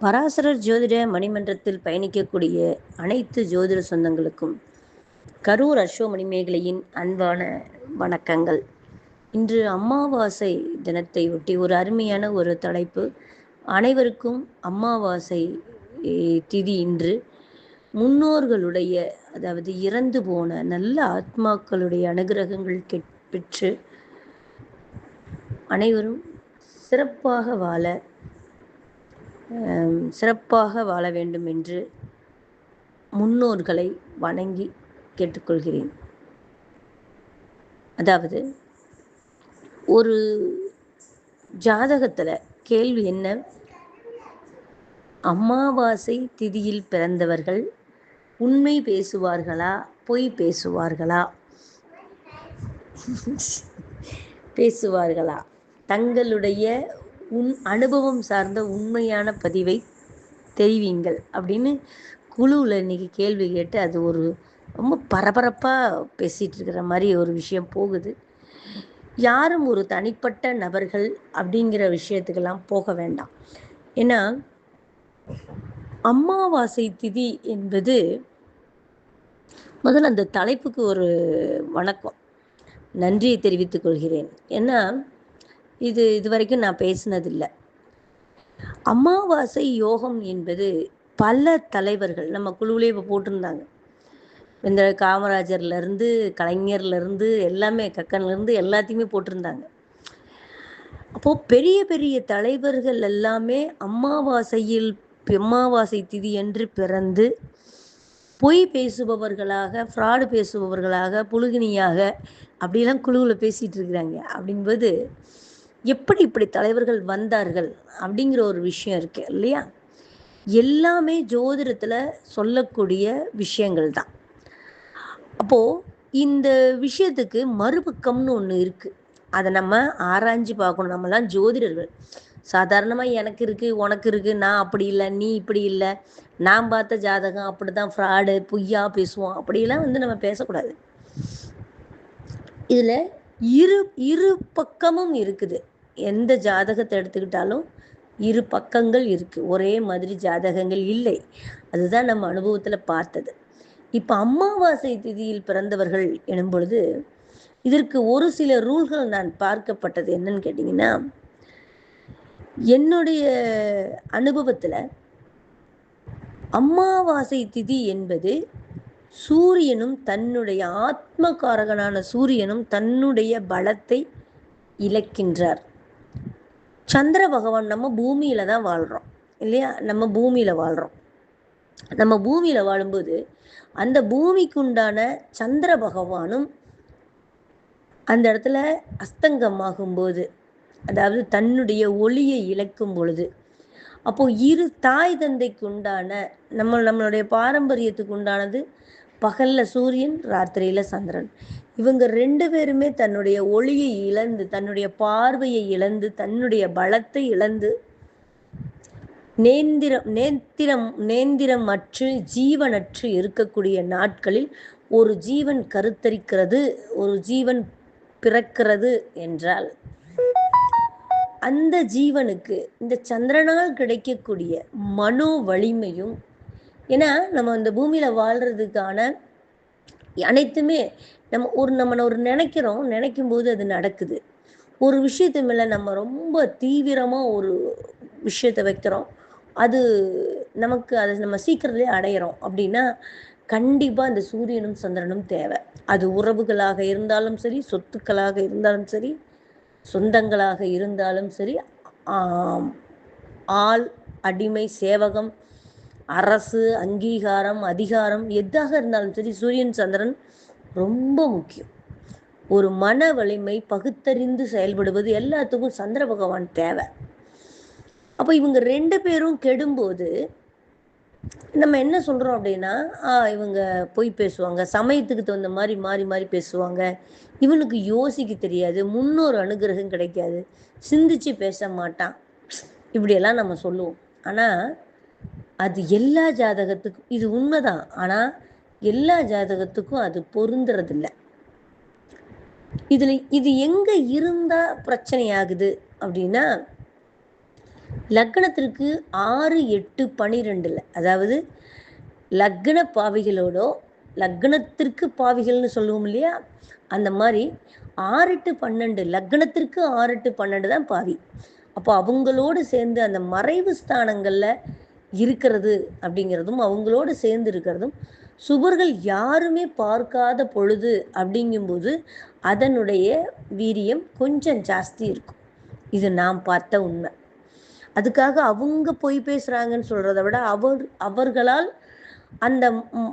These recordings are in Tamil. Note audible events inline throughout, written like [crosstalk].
பராசரர் ஜோதிட மணிமன்றத்தில் பயணிக்கக்கூடிய அனைத்து ஜோதிட சொந்தங்களுக்கும் கரூர் அசோமணி மேகலையின் அன்பான வணக்கங்கள். இன்று அம்மாவாசை தினத்தை ஒட்டி ஒரு அருமையான ஒரு தலைப்பு அனைவருக்கும் அமாவாசை திதி இன்று முன்னோர்களுடைய அதாவது இறந்து போன நல்ல ஆத்மாக்களுடைய அனுகிரகங்கள் பெற்று அனைவரும் சிறப்பாக வாழ சிறப்பாக வாழ வேண்டும் என்று முன்னோர்களை வணங்கி கேட்டுக்கொள்கிறேன். அதாவது ஒரு ஜாதகத்தில் கேள்வி என்ன? அமாவாசை திதியில் பிறந்தவர்கள் உண்மை பேசுவார்களா பொய் பேசுவார்களா? [laughs] பேசுவார்களா? தங்களுடைய உன் அனுபவம் சார்ந்த உண்மையான பதிவை தெரிவிங்கள் அப்படின்னு குழுவில் இன்னைக்கு கேள்வி கேட்டு அது ஒரு ரொம்ப பரபரப்பாக பேசிகிட்டு இருக்கிற மாதிரி ஒரு விஷயம் போகுது. யாரும் ஒரு தனிப்பட்ட நபர்கள் அப்படிங்கிற விஷயத்துக்கெல்லாம் போக வேண்டாம். ஏன்னா அமாவாசை திதி என்பது முதல்ல அந்த தலைப்புக்கு ஒரு வணக்கம். நன்றியை தெரிவித்துக் கொள்கிறேன். ஏன்னா இது இது வரைக்கும் நான் பேசினதில்லை. அமாவாசை யோகம் என்பது பல தலைவர்கள் நம்ம குழுவிலே இப்போ போட்டிருந்தாங்க. இந்த காமராஜர்லேருந்து கலைஞர்லேருந்து எல்லாமே கக்கன்லேருந்து எல்லாத்தையுமே போட்டிருந்தாங்க. அப்போது பெரிய பெரிய தலைவர்கள் எல்லாமே அமாவாசையில் அமாவாசை திதி என்று பிறந்து பொய் பேசுபவர்களாக ஃப்ராடு பேசுபவர்களாக புழுகினியாக அப்படிலாம் குழுவில் பேசிகிட்டு இருக்கிறாங்க. அப்படிங்கும்போது எப்படி இப்படி தலைவர்கள் வந்தார்கள் அப்படிங்கிற ஒரு விஷயம் இருக்கு இல்லையா? எல்லாமே ஜோதிடத்தில் சொல்லக்கூடிய விஷயங்கள் தான். அப்போது இந்த விஷயத்துக்கு மறுபக்கம்னு ஒன்று இருக்குது அதை நம்ம ஆராய்ஞ்சு பார்க்கணும். நம்மலாம் ஜோதிடர்கள். சாதாரணமாக எனக்கு இருக்குது உனக்கு இருக்குது நான் அப்படி இல்லை நீ இப்படி இல்லை நான் பார்த்த ஜாதகம் அப்படி தான் ஃப்ராடு பொய்யா பேசுவோம். அப்படிலாம் வந்து நம்ம பேசக்கூடாது. இதில் இரு இரு பக்கமும் இருக்குது. எந்த ஜாதகத்தை எடுத்துக்கிட்டாலும் இரு பக்கங்கள் இருக்குது ஒரே மாதிரி ஜாதகங்கள் இல்லை. அதுதான் நம்ம அனுபவத்தில் பார்த்தது. இப்போ அமாவாசை திதியில் பிறந்தவர்கள் எனும் பொழுது இதற்கு ஒரு சில ரூல்கள் நான் பார்க்கப்பட்டது என்னன்னு கேட்டிங்கன்னா என்னுடைய அனுபவத்தில் அமாவாசை திதி என்பது சூரியனும் தன்னுடைய ஆத்மகாரகனான சூரியனும் தன்னுடைய பலத்தை இழக்கின்றார். சந்திர பகவான் நம்ம பூமியில தான் வாழ்கிறோம் இல்லையா? நம்ம பூமியில வாழ்கிறோம் நம்ம பூமியில வாழும்போது அந்த பூமிக்கு உண்டான சந்திர பகவானும் அந்த இடத்துல அஸ்தங்கமாகும் போது அதாவது தன்னுடைய ஒளியை இழக்கும் பொழுது அப்போ இரு தாய் தந்தைக்கு உண்டான நம்ம நம்மளுடைய பாரம்பரியத்துக்கு உண்டானது பகல்ல சூரியன் ராத்திரியில சந்திரன். இவங்க ரெண்டு பேருமே தன்னுடைய ஒளியை இழந்து தன்னுடைய பார்வையை இழந்து தன்னுடைய பலத்தை இழந்து நேந்திரம் நேந்திரம் நேந்திரமற்று ஜீவனற்று இருக்கக்கூடிய நாட்களில் ஒரு ஜீவன் கருத்தரிக்கிறது ஒரு ஜீவன் பிறக்கிறது என்றால் அந்த ஜீவனுக்கு இந்த சந்திரனால் கிடைக்கக்கூடிய மனோ வலிமையும் ஏன்னா நம்ம இந்த பூமியில வாழ்றதுக்கான அனைத்துமே நம்ம ஒரு நம்ம ஒரு நினைக்கிறோம் நினைக்கும் போது அது நடக்குது. ஒரு விஷயத்து மேல நம்ம ரொம்ப தீவிரமா ஒரு விஷயத்த வைக்கிறோம். அது நமக்கு அதை நம்ம சீக்கிரத்திலே அடையிறோம். அப்படின்னா கண்டிப்பா அந்த சூரியனும் சந்திரனும் தேவை. அது உறவுகளாக இருந்தாலும் சரி சொத்துக்களாக இருந்தாலும் சரி சொந்தங்களாக இருந்தாலும் சரி ஆள் அடிமை சேவகம் அரசு அங்கீகாரம் அதிகாரம் எதாக இருந்தாலும் சரி சூரியன் சந்திரன் ரொம்ப முக்கியம். ஒரு மன வலிமை பகுத்தறிந்து செயல்படுவது எல்லாத்துக்கும் சந்திர பகவான் தேவை. அப்போ இவங்க ரெண்டு பேரும் கெடும்போது நம்ம என்ன சொல்றோம் அப்படின்னா இவங்க பொய் பேசுவாங்க சமயத்துக்கு தகுந்த மாதிரி மாறி மாறி பேசுவாங்க. இவனுக்கு யோசிக்க தெரியாது முன்னொரு அனுகிரகம் கிடைக்காது சிந்திச்சு பேச மாட்டான். இப்படியெல்லாம் நம்ம சொல்லுவோம். ஆனா அது எல்லா ஜாதகத்துக்கும் இது உண்மைதான். ஆனா எல்லா ஜாதகத்துக்கும் அது பொருந்துறதில்ல. இதுல இது எங்க இருந்தா பிரச்சனை ஆகுது அப்படின்னா லக்னத்திற்கு ஆறு எட்டு பனிரெண்டுல அதாவது லக்ன பாவிகளோடோ லக்னத்திற்கு பாவிகள்னு சொல்லுவோம் இல்லையா? அந்த மாதிரி ஆறு எட்டு பன்னெண்டு லக்னத்திற்கு ஆறு எட்டு பன்னெண்டு தான் பாவி. அப்போ அவங்களோடு சேர்ந்து அந்த மறைவு ஸ்தானங்களில் இருக்கிறது அப்படிங்கிறதும் அவங்களோடு சேர்ந்து இருக்கிறதும் சுபர்கள் யாருமே பார்க்காத பொழுது அப்படிங்கும்போது அதனுடைய வீரியம் கொஞ்சம் ஜாஸ்தி இருக்கும். இது நாம் பார்த்த உண்மை. அதுக்காக அவங்க பொய் பேசுகிறாங்கன்னு சொல்கிறத விட அவர் அவர்களால் அந்த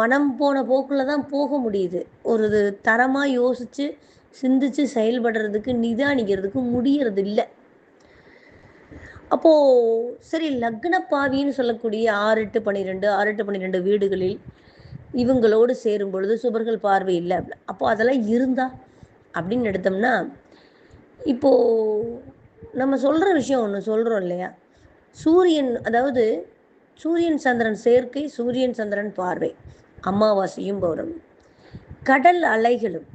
மனம் போன போக்கில் தான் போக முடியுது. ஒரு தரமாக யோசித்து சிந்திச்சு செயல்படுறதுக்கு நிதானிக்கிறதுக்கு முடியறது இல்லை அப்போது சரி லக்ன பாவின்னு சொல்லக்கூடிய ஆறு எட்டு பன்னிரெண்டு ஆறு எட்டு பன்னிரெண்டு வீடுகளில் இவங்களோடு சேரும் பொழுது சுபர்கள் பார்வை இல்லை. அப்போ அதெல்லாம் இருந்தா அப்படின்னு எடுத்தோம்னா இப்போது நம்ம சொல்கிற விஷயம் ஒன்று சொல்கிறோம் இல்லையா? சூரியன் அதாவது சூரியன் சந்திரன் சேர்க்கை சூரியன் சந்திரன் பார்வை அமாவாசையும் பௌர்ணமி கடல் அலைகளும்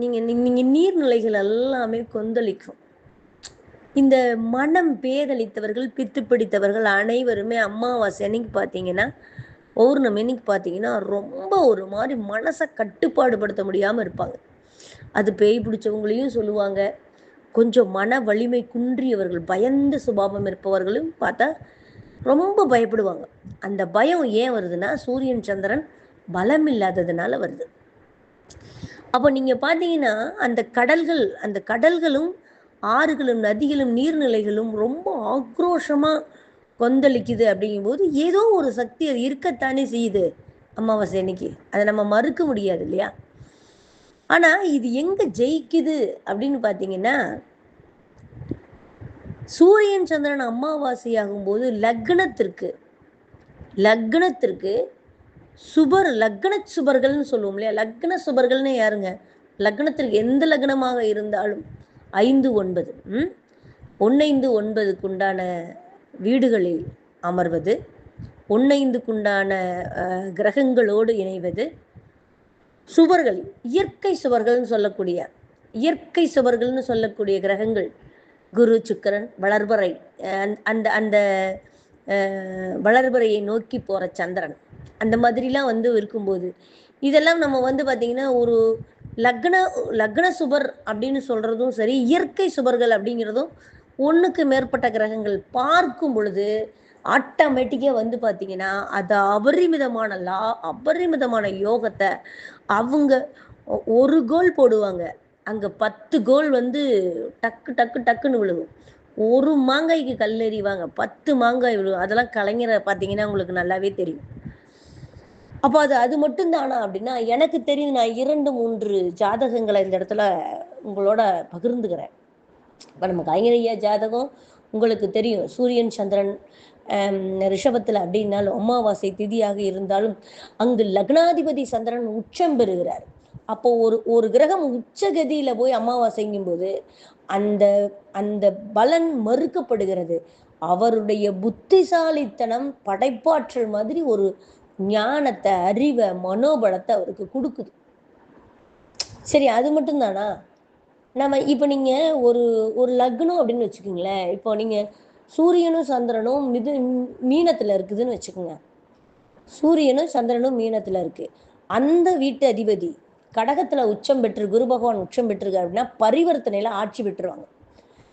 நீங்கள் நீங்கள் நீர்நிலைகள் எல்லாமே கொந்தளிக்கும். இந்த மனம் பேதளித்தவர்கள் பித்து பிடித்தவர்கள் அனைவருமே அமாவாசை அன்னைக்கு பார்த்தீங்கன்னா பௌர்ணமி அன்னைக்கு பார்த்தீங்கன்னா ரொம்ப ஒரு மாதிரி மனசை கட்டுப்பாடுபடுத்த முடியாமல் இருப்பாங்க. அது பேய் பிடிச்சவங்களையும் சொல்லுவாங்க. கொஞ்சம் மன வலிமை குன்றியவர்கள் பயந்த சுபாவம் இருப்பவர்களும் பார்த்தா ரொம்ப பயப்படுவாங்க. அந்த பயம் ஏன் வருதுன்னா சூரியன் சந்திரன் பலம் இல்லாததுனால வருது. அப்போ நீங்கள் பார்த்தீங்கன்னா அந்த கடல்கள் அந்த கடல்களும் ஆறுகளும் நதிகளும் நீர்நிலைகளும் ரொம்ப ஆக்ரோஷமாக கொந்தளிக்குது அப்படிங்கும்போது ஏதோ ஒரு சக்தி அது இருக்கத்தானே செய்யுது அமாவாசை அன்னைக்கு. அதை நம்ம மறுக்க முடியாது இல்லையா? ஆனால் இது எங்கே ஜெயிக்குது அப்படின்னு பார்த்தீங்கன்னா சூரியன் சந்திரன் அமாவாசை ஆகும்போது லக்னத்திற்கு லக்னத்திற்கு சுபர் லக்ன சுபர்கள்னு சொல்லுவோம் இல்லையா? லக்ன சுபர்கள்னு யாருங்க? லக்னத்திற்கு எந்த லக்னமாக இருந்தாலும் ஐந்து ஒன்பது ம்? ஒன்பதுக்கு உண்டான வீடுகளில் அமர்வது ஒன்னைந்துக்குண்டான கிரகங்களோடு இணைவது சுவர்கள் இயற்கை சுவர்கள்னு சொல்லக்கூடிய இயற்கை சுவர்கள்னு சொல்லக்கூடிய கிரகங்கள் குரு சுக்கரன் வளர்பறை அந்த அந்த வளர்பறையை நோக்கி போகிற சந்திரன். அந்த மாதிரிலாம் வந்து இருக்கும்போது இதெல்லாம் நம்ம வந்து பார்த்திங்கன்னா ஒரு லக்ன லக்ன சுபர் அப்படின்னு சொல்கிறதும் சரி இயற்கை சுபர்கள் அப்படிங்கிறதும் ஒன்றுக்கு மேற்பட்ட கிரகங்கள் பார்க்கும் பொழுது ஆட்டோமேட்டிக்காக வந்து பார்த்தீங்கன்னா அது அபரிமிதமான லா அபரிமிதமான யோகத்தை அவங்க ஒரு கோல் போடுவாங்க. அங்கே பத்து கோல் வந்து டக்கு டக்கு டக்குன்னு விழுகும். ஒரு மாங்காய்க்கு கல் எறிவாங்க. பத்து மாங்காய் விழுகும் அதெல்லாம் கலைஞரை பார்த்தீங்கன்னா உங்களுக்கு நல்லாவே தெரியும். அப்போ அது அது மட்டும் தானா அப்படின்னா எனக்கு தெரியுது நான் இரண்டு மூன்று ஜாதகங்களை இந்த இடத்துல உங்களோட பகிர்ந்துக்கிறேன். இப்போ நம்ம கலைஞரையா ஜாதகம்? உங்களுக்கு தெரியும். சூரியன் சந்திரன் ரிஷபத்தில் அப்படின்னாலும் அமாவாசை திதியாக இருந்தாலும் அங்கு லக்னாதிபதி சந்திரன் உச்சம் பெறுகிறார். அப்போ ஒரு ஒரு கிரகம் உச்சகதியில் போய் அமாவாசைங்கும் போது அந்த அந்த பலன் மறுக்கப்படுகிறது. அவருடைய புத்திசாலித்தனம் படைப்பாற்றல் மாதிரி ஒரு ஞானத்தை அறிவை மனோபலத்தை அவருக்கு கொடுக்குது. சரி அது மட்டும் தானா நம்ம இப்போ நீங்கள் ஒரு ஒரு லக்னம் அப்படின்னு வச்சுக்கோங்களேன் இப்போ நீங்கள் சூரியனும் சந்திரனும் மிது மீனத்தில் இருக்குதுன்னு வச்சுக்கோங்க. சூரியனும் சந்திரனும் மீனத்தில் இருக்கு. அந்த வீட்டு அதிபதி கடகத்தில் உச்சம் பெற்று குரு பகவான் உச்சம் பெற்றிருக்காரு அப்படின்னா பரிவர்த்தனையில் ஆட்சி பெற்றுருவாங்க.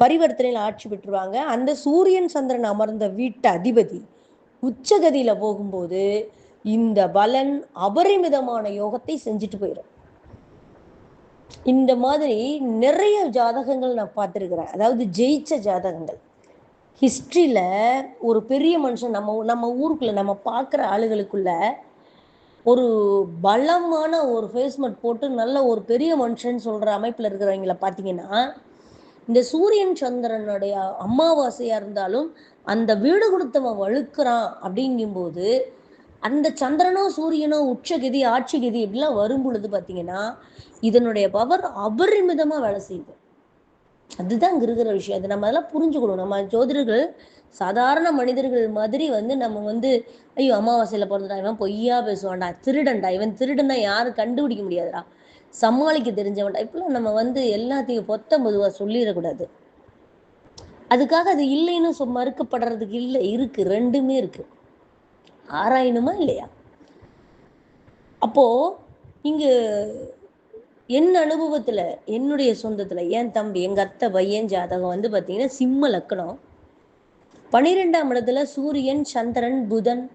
பரிவர்த்தனையில் ஆட்சி பெற்றுருவாங்க. அந்த சூரியன் சந்திரன் அமர்ந்த வீட்டு அதிபதி உச்சகதியில் போகும்போது இந்த பலன் அபரிமிதமான யோகத்தை செஞ்சுட்டு போயிடும் இந்த மாதிரி நிறைய ஜாதகங்கள் நான் பார்த்துருக்குறேன். அதாவது ஜெயிச்ச ஜாதகங்கள். ஹிஸ்ட்ரியில் ஒரு பெரிய மனுஷன் நம்ம நம்ம ஊருக்குள்ள நம்ம பார்க்குற ஆளுகளுக்குள்ள ஒரு பலமான ஒரு ஃபேஸ்மெட் போட்டு நல்ல ஒரு பெரிய மனுஷன் சொல்கிற அமைப்பில் இருக்கிறவங்கள பார்த்தீங்கன்னா இந்த சூரியன் சந்திரனுடைய அமாவாசையாக இருந்தாலும் அந்த வீடு கொடுத்தவன் வழுக்கிறான் அப்படிங்கும்போது அந்த சந்திரனோ சூரியனோ உச்சகதி ஆட்சிகதி இப்படிலாம் வரும் பொழுது பார்த்தீங்கன்னா இதனுடைய பவர் அபரிமிதமாக வேலை செய்யுது. அதுதான் இங்க இருக்கிற விஷயம். அது நம்ம அதெல்லாம் புரிஞ்சுக்கணும். நம்ம ஜோதிடர்கள் சாதாரண மனிதர்கள் மாதிரி வந்து நம்ம வந்து ஐயோ அமாவாசையில பிறந்தடா இவன் பொய்யா பேசுவான்டா திருடன்டா இவன் திருடனா யாரும் கண்டுபிடிக்க முடியாதுடா சமாளிக்க தெரிஞ்சவன்டா. இப்பெல்லாம் நம்ம வந்து எல்லாத்தையும் பொத்த பொதுவாக சொல்லிடக்கூடாது. அதுக்காக அது இல்லைன்னு சொ மறுக்கப்படுறதுக்கு இல்லை இருக்கு. ரெண்டுமே இருக்கு. ஆராயணுமா இல்லையா? அப்போ இங்கு என் அனுபவத்துல என்னுடைய சொந்தத்துல என் தம்பி எங்க அத்தை பையன் ஜாதகம் வந்து பாத்தீங்கன்னா சிம்ம லக்கணம். பனிரெண்டாம் இடத்துல சூரியன் சந்திரன் புதன்.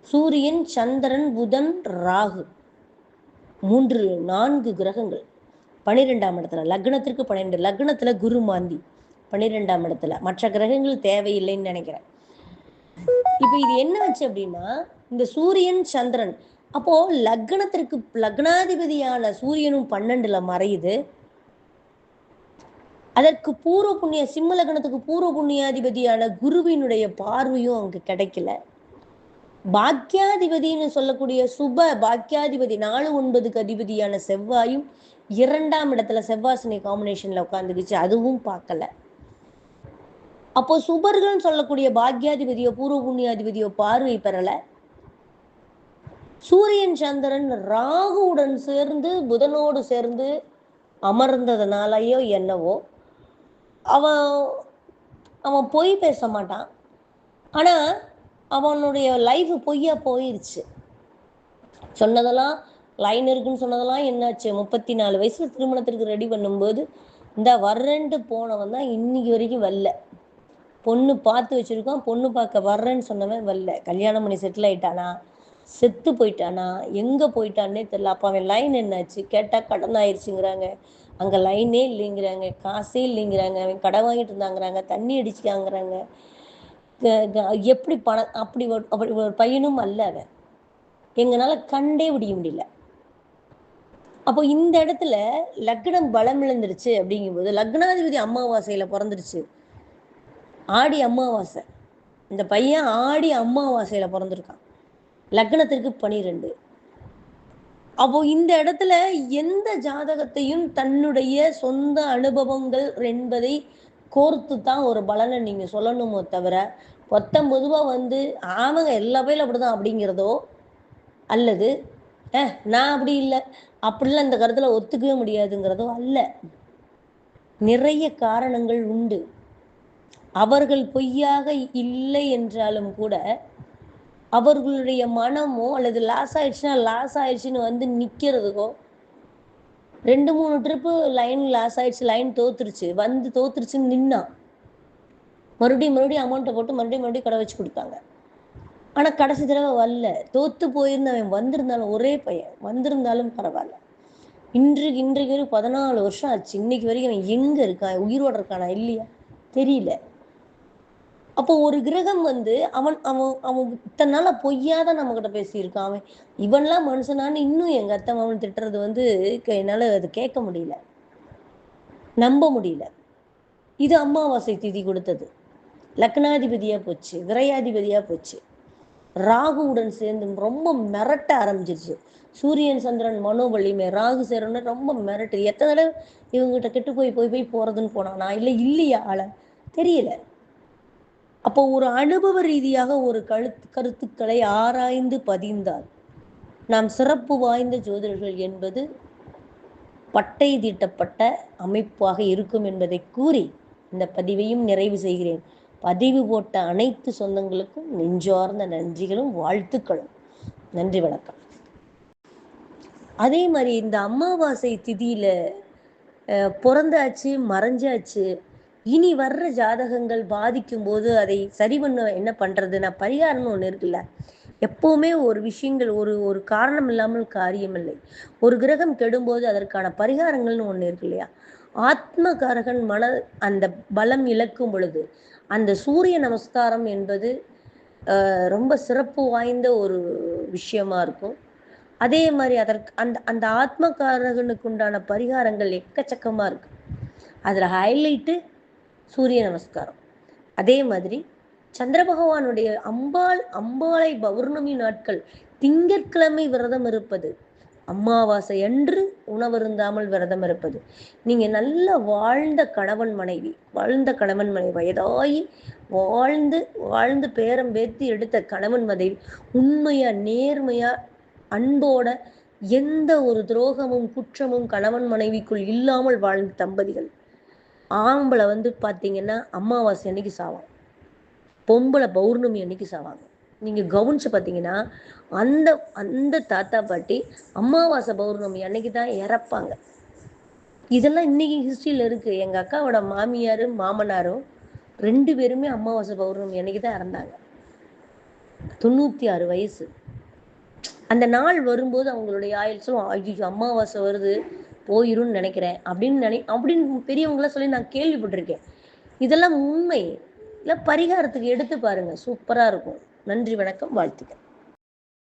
சூரியன் சந்திரன் புதன் ராகு. மூன்று நான்கு கிரகங்கள். பனிரெண்டாம் இடத்துல லக்னத்திற்கு பன்னிரெண்டு லக்னத்துல குரு மாந்தி. பன்னிரெண்டாம் இடத்துல மற்ற கிரகங்கள் தேவையில்லைன்னு நினைக்கிறேன். இப்ப இது என்ன ஆச்சு அப்படின்னா இந்த சூரியன் சந்திரன். அப்போ லக்னத்திற்கு லக்னாதிபதியான சூரியனும் பன்னெண்டுல மறையுது. அதற்கு பூர்வ புண்ணிய சிம்ம லக்னத்துக்கு பூர்வ புண்ணியாதிபதியான குருவினுடைய பார்வையும் அங்கு கிடைக்கல. பாக்கியாதிபதினு சொல்லக்கூடிய சுப பாக்கியாதிபதி நாலு ஒன்பதுக்கு அதிபதியான செவ்வாயும் இரண்டாம் இடத்துல செவ்வாசனை காம்பினேஷன்ல உட்காந்துக்குச்சு அதுவும் பார்க்கல. அப்போ சுபர்கள் சொல்லக்கூடிய பாக்கியாதிபதியோ பூர்வ புண்ணியாதிபதியோ பார்வை பெறல. சூரியன் சந்திரன் ராகுவுடன் சேர்ந்து புதனோடு சேர்ந்து அமர்ந்ததுனாலயோ என்னவோ அவன் அவன் பொய் பேச மாட்டான். ஆனா அவனுடைய லைஃப் பொய்யா போயிருச்சு. சொன்னதெல்லாம் லைன் இருக்குன்னு சொன்னதெல்லாம் என்னாச்சு? முப்பத்தி நாலு வயசுல திருமணத்திற்கு ரெடி பண்ணும்போது இந்த வர்றேன்ட்டு போனவன் தான் இன்னைக்கு வரைக்கும் வரல. பொண்ணு பார்த்து வச்சிருக்கான் பொண்ணு பார்க்க வர்றேன்னு சொன்னவன் வரல. கல்யாணம் பண்ணி செட்டில் ஆயிட்டானா? செத்து போயிட்டானா? எங்க போயிட்டான்னே தெரியல. அப்போ அவன் லைன் என்னாச்சு? கேட்டா கடன் ஆயிடுச்சுங்கிறாங்க அங்க லைனே இல்லைங்கிறாங்க. காசே இல்லைங்கிறாங்க. அவன் கடன் வாங்கிட்டு இருந்தாங்கிறாங்க. தண்ணி அடிச்சுக்காங்கிறாங்க எப்படி பணம் அப்படி ஒரு அப்படி ஒரு பையனும் அல்ல அவன். எங்களால கண்டே முடிய முடியல. அப்போ இந்த இடத்துல லக்னம் பலம் இழந்துருச்சு அப்படிங்கும்போது லக்னாதிபதி அமாவாசையில பிறந்துருச்சு. ஆடி அமாவாசை இந்த பையன் ஆடி அமாவாசையில் பிறந்திருக்கான். லக்னத்திற்கு பனிரெண்டு. அப்போ இந்த இடத்துல எந்த ஜாதகத்தையும் தன்னுடைய சொந்த அனுபவங்கள் என்பதை கோர்த்து தான் ஒரு பலனை நீங்கள் சொல்லணுமோ தவிர பொத்தம் பொதுவாக வந்து ஆமாங்க எல்லா பேரும் அப்படிதான் அப்படிங்கிறதோ அல்லது ஏ நான் அப்படி இல்லை. அப்படிலாம் இந்த கருத்தில் ஒத்துக்கவே முடியாதுங்கிறதோ அல்ல. நிறைய காரணங்கள் உண்டு. அவர்கள் பொய்யாக இல்லை என்றாலும் கூட அவர்களுடைய மனமோ அல்லது லாஸ் ஆயிடுச்சுன்னா லாஸ் ஆயிடுச்சுன்னு வந்து நிக்கிறதுக்கோ ரெண்டு மூணு ட்ரிப்பு லைன் லாஸ் ஆயிடுச்சு லைன் தோத்துருச்சு வந்து தோத்துருச்சுன்னு நின்னான் மறுபடியும் மறுபடியும் அமௌண்ட்டை போட்டு மறுபடியும் மறுபடியும் கடை வச்சு கொடுத்தாங்க ஆனால் கடைசி தடவை வரல. தோத்து போயிருந்தவன் வந்திருந்தாலும் ஒரே பையன். வந்திருந்தாலும் பரவாயில்ல. இன்றைக்கு இன்றைக்கு வரைக்கும் பதினாலு வருஷம் ஆச்சு. இன்னைக்கு வரைக்கும் அவன் எங்கே இருக்கான்? உயிரோட இருக்கானா? இல்லையா? தெரியல. அப்போ ஒரு கிரகம் வந்து அவன் அவன் அவன் இத்தனை நாளா பொய்யாதான் நம்ம கிட்ட பேசியிருக்கான் அவன். இவன்லாம் மனுஷனான்னு இன்னும் எங்க அத்தை மாமன் திட்டுறது வந்து என்னால அது கேட்க முடியல. நம்ப முடியல. இது அமாவாசை திதி கொடுத்தது. லக்னாதிபதியா போச்சு விரையாதிபதியா போச்சு. ராகுவுடன் சேர்ந்து ரொம்ப மிரட்ட ஆரம்பிச்சிருச்சு. சூரியன் சந்திரன் மனோபலியுமே ராகு சேரன்னு ரொம்ப மிரட்டு. எத்தனை தடவை இவங்ககிட்ட கெட்டு போய் போய் போய் போறதுன்னு போனானா? இல்லை இல்லையா ஆள? தெரியல. அப்போ ஒரு அனுபவ ரீதியாக ஒரு கழுத்து கருத்துக்களை ஆராய்ந்து பதிந்தால் நாம் சிறப்பு வாய்ந்த ஜோதிடர்கள் என்பது பட்டை தீட்டப்பட்ட அமைப்பாக இருக்கும் என்பதை கூறி இந்த பதிவையும் நிறைவு செய்கிறேன். பதிவு போட்ட அனைத்து சொந்தங்களுக்கும் நெஞ்சார்ந்த நன்றிகளும் வாழ்த்துக்களும். நன்றி வணக்கம். அதே மாதிரி இந்த அமாவாசை திதியில பிறந்தாச்சு மறைஞ்சாச்சு இனி வர்ற ஜாதகங்கள் பாதிக்கும் போது அதை சரி பண்ண என்ன பண்றது? நான் பரிகாரம்னு ஒண்ணு இருக்குல்ல. எப்பவுமே ஒரு விஷயங்கள் ஒரு ஒரு காரணம் இல்லாமல் காரியம் இல்லை ஒரு கிரகம் கெடும்போது அதற்கான பரிகாரங்கள்னு ஒண்ணு இருக்கு இல்லையா? ஆத்மகாரகன் மன அந்த பலம் இழக்கும் பொழுது அந்த சூரிய நமஸ்காரம் என்பது ரொம்ப சிறப்பு வாய்ந்த ஒரு விஷயமா இருக்கும். அதே மாதிரி அதற்கு அந்த அந்த ஆத்மகாரகனுக்கு உண்டான பரிகாரங்கள் எக்கச்சக்கமா இருக்கு. அதில் ஹைலைட்டு சூரிய நமஸ்காரம். அதே மாதிரி சந்திர பகவானுடைய அம்பாள் அம்பாளை பௌர்ணமி நாட்கள் திங்கட்கிழமை விரதம் இருப்பது அமாவாசை அன்று உணவருந்தாமல் விரதம் இருப்பது. நீங்க நல்ல வாழ்ந்த கணவன் மனைவி வாழ்ந்த கணவன் மனைவி வயதாகி வாழ்ந்து வாழ்ந்து பேரம் பேத்தி எடுத்த கணவன் மனைவி உண்மையா நேர்மையா அன்போட எந்த ஒரு துரோகமும் குற்றமும் கணவன் மனைவிக்குள் இல்லாமல் வாழ்ந்த தம்பதிகள். ஆம்பளை வந்து பார்த்தீங்கன்னா அமாவாசை அன்னைக்கு சாவான் பொம்பளை பௌர்ணமி அன்னைக்கு சாவாங்க. நீங்கள் கவனிச்சு பார்த்தீங்கன்னா அந்த அந்த தாத்தா பாட்டி அமாவாசை பௌர்ணமி அன்னைக்கு தான் இறப்பாங்க. இதெல்லாம் இன்னைக்கு ஹிஸ்ட்ரியில் இருக்குது எங்கள் அக்காவோட மாமியாரும் மாமனாரும் ரெண்டு பேருமே அமாவாசை பௌர்ணமி அன்னைக்கு தான் இறந்தாங்க. தொண்ணூற்றி ஆறு வயசு. அந்த நாள் வரும்போது அவங்களுடைய ஆயுள் சொல்லுவோம் ஐயோ அமாவாசை வருது. போயிரும்னு நினைக்கிறேன். அப்படின்னு நினை அப்படின்னு பெரியவங்களாம் சொல்லி நான் கேள்விப்பட்டிருக்கேன். இதெல்லாம் உண்மை. இல்லை பரிகாரத்துக்கு எடுத்து பாருங்க. சூப்பராக இருக்கும். நன்றி வணக்கம். வாழ்த்துக்கள்.